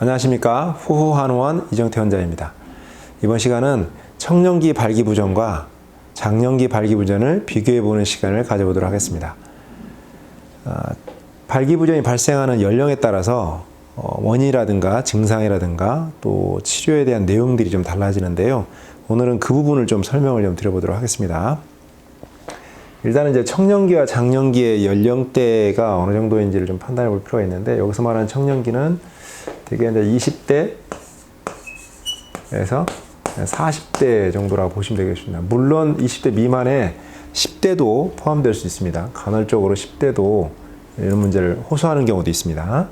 안녕하십니까. 후후한의원 이정태 원장입니다. 이번 시간은 청년기 발기부전과 장년기 발기부전을 비교해보는 시간을 가져보도록 하겠습니다. 아, 발기부전이 발생하는 연령에 따라서 어, 원인이라든가 증상이라든가 또 치료에 대한 내용들이 좀 달라지는데요. 오늘은 그 부분을 좀 설명을 좀 드려보도록 하겠습니다. 일단은 이제 청년기와 장년기의 연령대가 어느 정도인지를 좀 판단해 볼 필요가 있는데 여기서 말하는 청년기는 되게 이제 20대에서 40대 정도라고 보시면 되겠습니다. 물론 20대 미만의 10대도 포함될 수 있습니다. 간헐적으로 10대도 이런 문제를 호소하는 경우도 있습니다.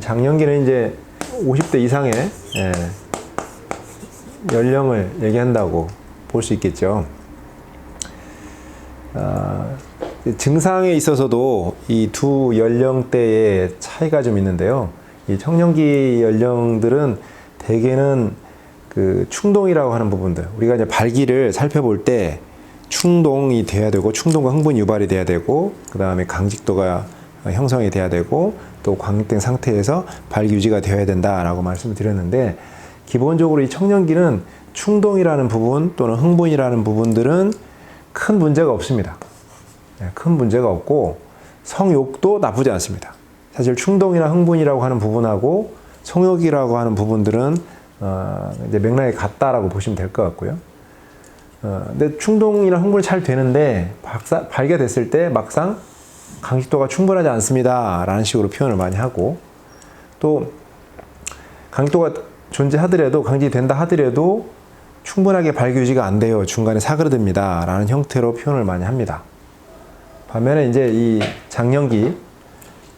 장년기는 이제 50대 이상의 예, 연령을 얘기한다고 볼 수 있겠죠. 아, 증상에 있어서도 이 두 연령대의 차이가 좀 있는데요. 이 청년기 연령들은 대개는 그 충동이라고 하는 부분들, 우리가 이제 발기를 살펴볼 때 충동이 돼야 되고, 충동과 흥분 유발이 돼야 되고, 그 다음에 강직도가 형성이 돼야 되고, 또 광택된 상태에서 발기 유지가 되어야 된다라고 말씀을 드렸는데, 기본적으로 이 청년기는 충동이라는 부분 또는 흥분이라는 부분들은 큰 문제가 없습니다. 네, 큰 문제가 없고 성욕도 나쁘지 않습니다. 사실 충동이나 흥분이라고 하는 부분하고 성욕이라고 하는 부분들은 어, 이제 맥락이 같다라고 보시면 될 것 같고요. 어, 근데 충동이나 흥분이 잘 되는데 박사, 발견됐을 때 막상 강직도가 충분하지 않습니다라는 식으로 표현을 많이 하고 또 강직도가 존재하더라도 강직된다 하더라도 충분하게 발기 유지가 안 돼요. 중간에 사그러듭니다. 라는 형태로 표현을 많이 합니다. 반면에 이제 이 장년기, 어,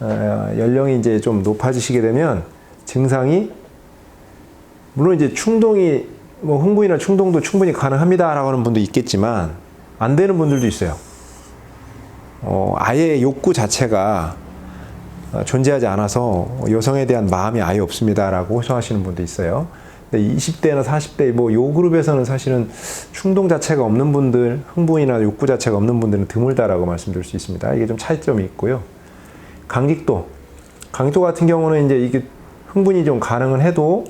연령이 이제 좀 높아지시게 되면 증상이, 물론 이제 충동이, 뭐 흥분이나 충동도 충분히 가능합니다. 라고 하는 분도 있겠지만, 안 되는 분들도 있어요. 어, 아예 욕구 자체가 존재하지 않아서 여성에 대한 마음이 아예 없습니다. 라고 호소하시는 분도 있어요. 20대나 40대 뭐 요 그룹에서는 사실은 충동 자체가 없는 분들, 흥분이나 욕구 자체가 없는 분들은 드물다라고 말씀드릴 수 있습니다. 이게 좀 차이점이 있고요. 강직도, 강직도 같은 경우는 이제 이게 흥분이 좀 가능은 해도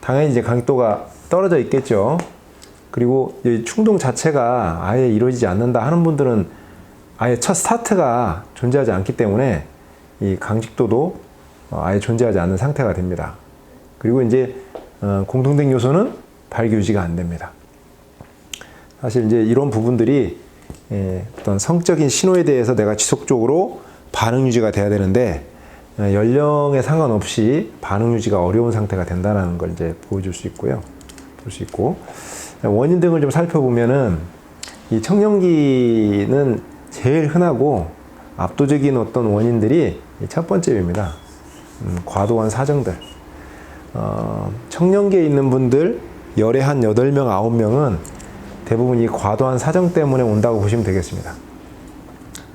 당연히 이제 강직도가 떨어져 있겠죠. 그리고 충동 자체가 아예 이루어지지 않는다 하는 분들은 아예 첫 스타트가 존재하지 않기 때문에 이 강직도도 아예 존재하지 않는 상태가 됩니다. 그리고 이제 어, 공통된 요소는 발기 유지가 안 됩니다. 사실 이제 이런 부분들이 예, 어떤 성적인 신호에 대해서 내가 지속적으로 반응 유지가 돼야 되는데 어, 연령에 상관없이 반응 유지가 어려운 상태가 된다는 걸 이제 보여줄 수 있고요. 볼 수 있고 원인 등을 좀 살펴보면은 이 청년기는 제일 흔하고 압도적인 어떤 원인들이 첫 번째입니다. 음, 과도한 사정들. 어, 청년기에 있는 분들 열에 한 8명, 9명은 대부분 이 과도한 사정 때문에 온다고 보시면 되겠습니다.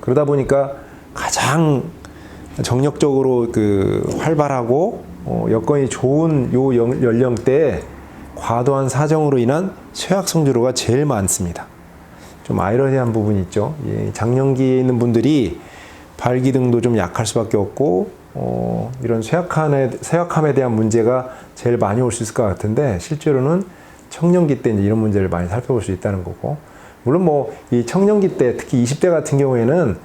그러다 보니까 가장 정력적으로 그 활발하고 어, 여건이 좋은 요 연령대에 과도한 사정으로 인한 쇠약 성주로가 제일 많습니다. 좀 아이러니한 부분이 있죠. 예, 장년기에 있는 분들이 발기 등도 좀 약할 수밖에 없고 어, 이런 쇠약함에, 쇠약함에 대한 문제가 제일 많이 올 수 있을 것 같은데 실제로는 청년기 때 이런 문제를 많이 살펴볼 수 있다는 거고 물론 뭐 이 청년기 때 특히 20대 같은 경우에는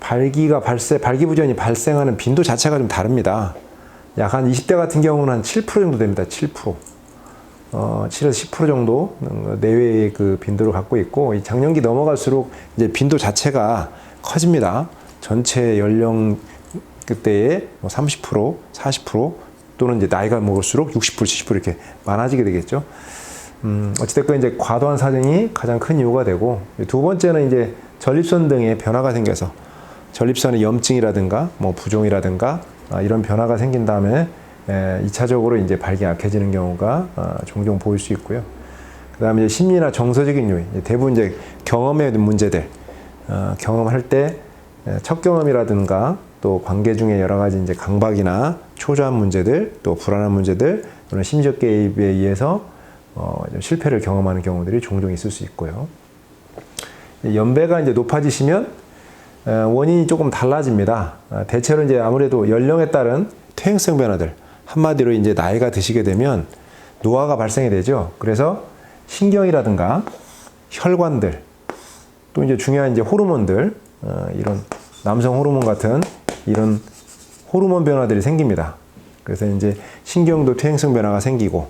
발기가 발생 발기부전이 발생하는 빈도 자체가 좀 다릅니다. 약 한 20대 같은 경우는 한 7% 정도 됩니다. 7%. 어, 7에서 10% 정도 내외의 그 빈도를 갖고 있고 이 장년기 넘어갈수록 이제 빈도 자체가 커집니다. 전체 연령 그때의 뭐 30% 40% 또는 이제 나이가 먹을수록 60% 70% 이렇게 많아지게 되겠죠. 음, 어찌됐건 이제 과도한 사정이 가장 큰 이유가 되고 두 번째는 이제 전립선 등의 변화가 생겨서 전립선의 염증이라든가 뭐 부종이라든가 아, 이런 변화가 생긴 다음에 에, 2차적으로 이제 발기 약해지는 경우가 아, 종종 보일 수 있고요. 그 다음에 이제 심리나 정서적인 요인, 대부분 이제 경험의 문제들, 어, 경험할 때 첫 경험이라든가 또 관계 중에 여러 가지 이제 강박이나 초조한 문제들, 또 불안한 문제들, 또는 심리적 개입에 의해서 어, 실패를 경험하는 경우들이 종종 있을 수 있고요. 연배가 이제 높아지시면 원인이 조금 달라집니다. 아, 대체로 이제 아무래도 연령에 따른 퇴행성 변화들, 한마디로 이제 나이가 드시게 되면 노화가 발생이 되죠. 그래서 신경이라든가 혈관들 또 이제 중요한 이제 호르몬들 어, 이런 남성 호르몬 같은 이런 호르몬 변화들이 생깁니다. 그래서 이제 신경도 퇴행성 변화가 생기고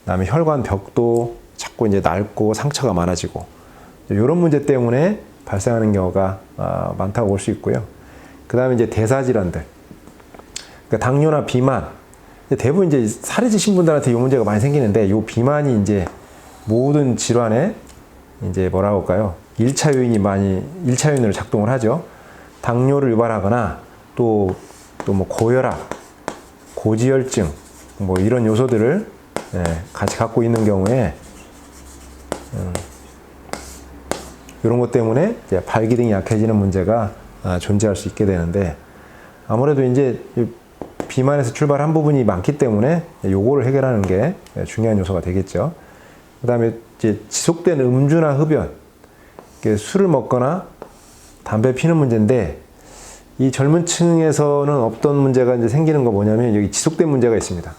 그다음에 혈관 벽도 자꾸 이제 낡고 상처가 많아지고 이런 문제 때문에 발생하는 경우가 아, 많다고 볼 수 있고요. 그 다음에 이제 대사 질환들, 그러니까 당뇨나 비만, 이제 대부분 이제 찌신 분들한테 이 문제가 많이 생기는데 이 비만이 이제 모든 질환에 이제 뭐라고 할까요? 1차 요인이 많이 1차 요인으로 작동을 하죠. 당뇨를 유발하거나 또 또 뭐 고혈압, 고지혈증 뭐 이런 요소들을 예, 같이 갖고 있는 경우에 음, 이런 것 때문에 발기등이 약해지는 문제가 아, 존재할 수 있게 되는데 아무래도 이제 이 비만에서 출발한 부분이 많기 때문에 요거를 해결하는 게 중요한 요소가 되겠죠. 그다음에 이제 지속된 음주나 흡연, 술을 먹거나 담배 피는 문제인데 이 젊은 층에서는 없던 문제가 이제 생기는 거 뭐냐면 여기 지속된 문제가 있습니다.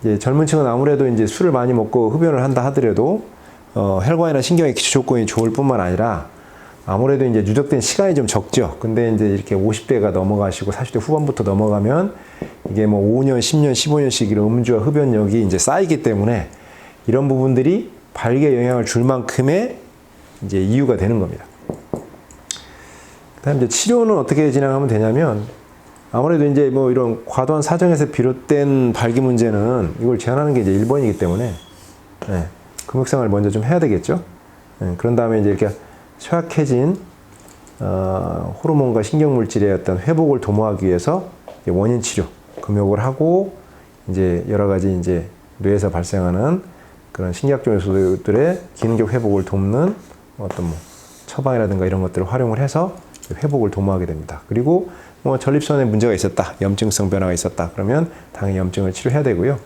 이제 젊은 층은 아무래도 이제 술을 많이 먹고 흡연을 한다 하더라도 어, 혈관이나 신경의 기초 조건이 좋을 뿐만 아니라 아무래도 이제 누적된 시간이 좀 적죠. 근데 이제 이렇게 50대가 넘어가시고 40대 후반부터 넘어가면 이게 뭐 5년, 10년, 15년씩 이런 음주와 흡연력이 이제 쌓이기 때문에 이런 부분들이 발기에 영향을 줄 만큼의 이제 이유가 되는 겁니다. 그다음 이제 치료는 어떻게 진행하면 되냐면 아무래도 이제 뭐 이런 과도한 사정에서 비롯된 발기 문제는 이걸 제한하는 게 이제 1번이기 때문에 네, 금욕상을 먼저 좀 해야 되겠죠. 네, 그런 다음에 이제 이렇게 쇠약해진 어, 호르몬과 신경 물질의 어떤 회복을 도모하기 위해서 원인 치료, 금욕을 하고 이제 여러 가지 이제 뇌에서 발생하는 그런 신경적 요소들의 기능적 회복을 돕는 어떤 뭐 처방이라든가 이런 것들을 활용을 해서 회복을 도모하게 됩니다. 그리고 뭐 전립선에 문제가 있었다, 염증성 변화가 있었다, 그러면 당연히 염증을 치료해야 되고요.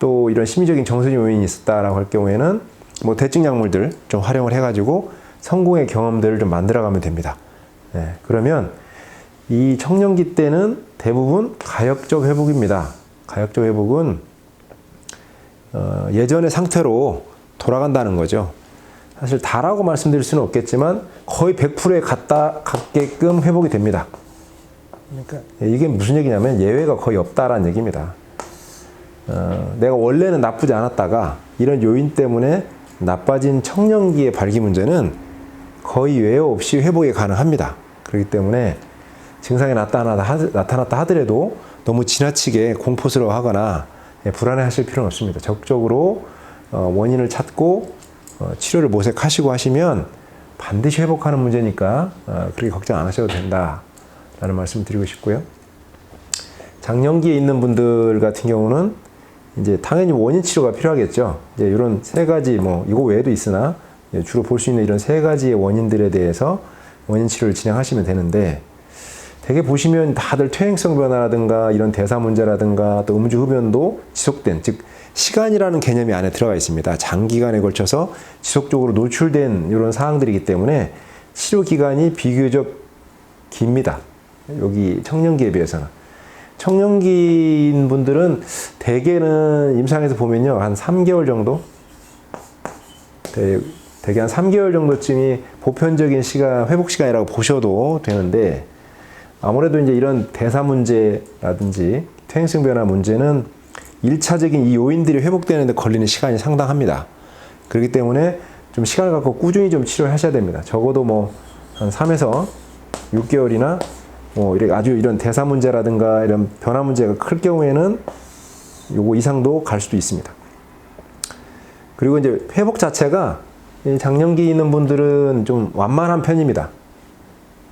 또 이런 심리적인 정서적 요인이 있었다라고 할 경우에는 뭐 대증 약물들 좀 활용을 해가지고 성공의 경험들을 좀 만들어가면 됩니다. 예, 그러면 이 청년기 때는 대부분 가역적 회복입니다. 가역적 회복은 어, 예전의 상태로 돌아간다는 거죠. 사실 다라고 말씀드릴 수는 없겠지만 거의 100%에 갔다 갔게끔 회복이 됩니다. 그러니까 이게 무슨 얘기냐면 예외가 거의 없다라는 얘기입니다. 어, 내가 원래는 나쁘지 않았다가 이런 요인 때문에 나빠진 청년기의 발기 문제는 거의 예외 없이 회복이 가능합니다. 그렇기 때문에 증상이 나타났다 하더라도 너무 지나치게 공포스러워하거나 예, 불안해하실 필요는 없습니다. 적극적으로 어, 원인을 찾고 어, 치료를 모색하시고 하시면 반드시 회복하는 문제니까 어, 그렇게 걱정 안 하셔도 된다라는 말씀 드리고 싶고요. 장년기에 있는 분들 같은 경우는 이제 당연히 원인 치료가 필요하겠죠. 이제 이런 세 가지 뭐 이거 외에도 있으나 이제 주로 볼 수 있는 이런 세 가지의 원인들에 대해서 원인 치료를 진행하시면 되는데 대개 보시면 다들 퇴행성 변화라든가 이런 대사 문제라든가 또 음주 흡연도 지속된 즉 시간이라는 개념이 안에 들어가 있습니다. 장기간에 걸쳐서 지속적으로 노출된 이런 사항들이기 때문에 치료 기간이 비교적 깁니다. 여기 청년기에 비해서는. 청년기인 분들은 대개는 임상에서 보면요. 한 3개월 정도? 대, 대개 한 3개월 정도쯤이 보편적인 시간, 회복 시간이라고 보셔도 되는데 아무래도 이제 이런 대사 문제라든지 퇴행성 변화 문제는 일차적인 이 요인들이 회복되는데 걸리는 시간이 상당합니다. 그렇기 때문에 좀 시간을 갖고 꾸준히 좀 치료를 하셔야 됩니다. 적어도 뭐 한 3에서 6개월이나 뭐 이렇게 아주 이런 대사 문제라든가 이런 변화 문제가 클 경우에는 요거 이상도 갈 수도 있습니다. 그리고 이제 회복 자체가 이 장년기에 있는 분들은 좀 완만한 편입니다.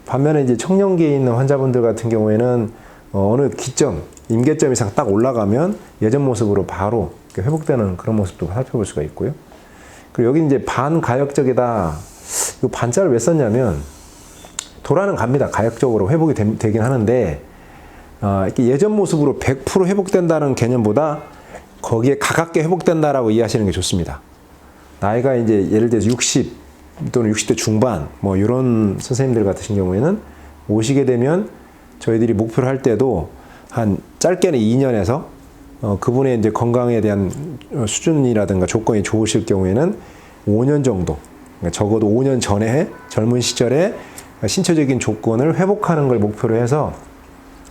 반면에 이제 청년기에 있는 환자분들 같은 경우에는 어, 어느 기점, 임계점 이상 딱 올라가면 예전 모습으로 바로 회복되는 그런 모습도 살펴볼 수가 있고요. 그리고 여기 이제 반가역적이다. 이 반자를 왜 썼냐면 돌아는 갑니다. 가역적으로 회복이 되, 긴 하는데 어, 이렇게 예전 모습으로 100% 회복된다는 개념보다 거기에 가깝게 회복된다라고 이해하시는 게 좋습니다. 나이가 이제 예를 들어서 60 또는 60대 중반 뭐 이런 선생님들 같으신 경우에는 오시게 되면 저희들이 목표를 할 때도 한 짧게는 2년에서 어, 그분의 이제 건강에 대한 어, 수준이라든가 조건이 좋으실 경우에는 5년 정도, 그러니까 적어도 5년 전에 젊은 시절에 신체적인 조건을 회복하는 걸 목표로 해서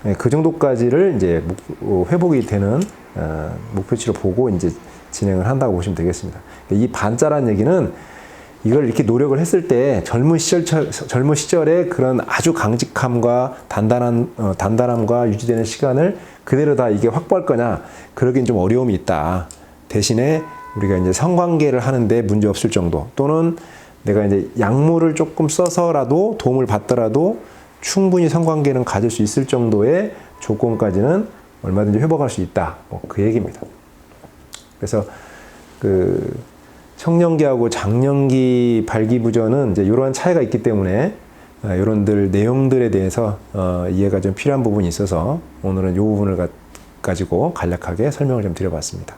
예, 그 정도까지를 이제 목- 어, 회복이 되는 어, 목표치로 보고 이제 진행을 한다고 보시면 되겠습니다. 이 반자란 얘기는 이걸 이렇게 노력을 했을 때 젊은 시절 젊은 시절에 그런 아주 강직함과 단단한 어, 단단함과 유지되는 시간을 그대로 다 이게 확보할 거냐 그러긴 좀 어려움이 있다. 대신에 우리가 이제 성관계를 하는데 문제 없을 정도 또는 내가 이제 약물을 조금 써서라도 도움을 받더라도 충분히 성관계는 가질 수 있을 정도의 조건까지는 얼마든지 회복할 수 있다. 뭐 그 얘기입니다. 그래서 그 청년기하고 장년기 발기부전은 이제 이러한 차이가 있기 때문에 아, 이런들 내용들에 대해서 어, 이해가 좀 필요한 부분이 있어서 오늘은 이 부분을 가, 가지고 간략하게 설명을 좀 드려봤습니다.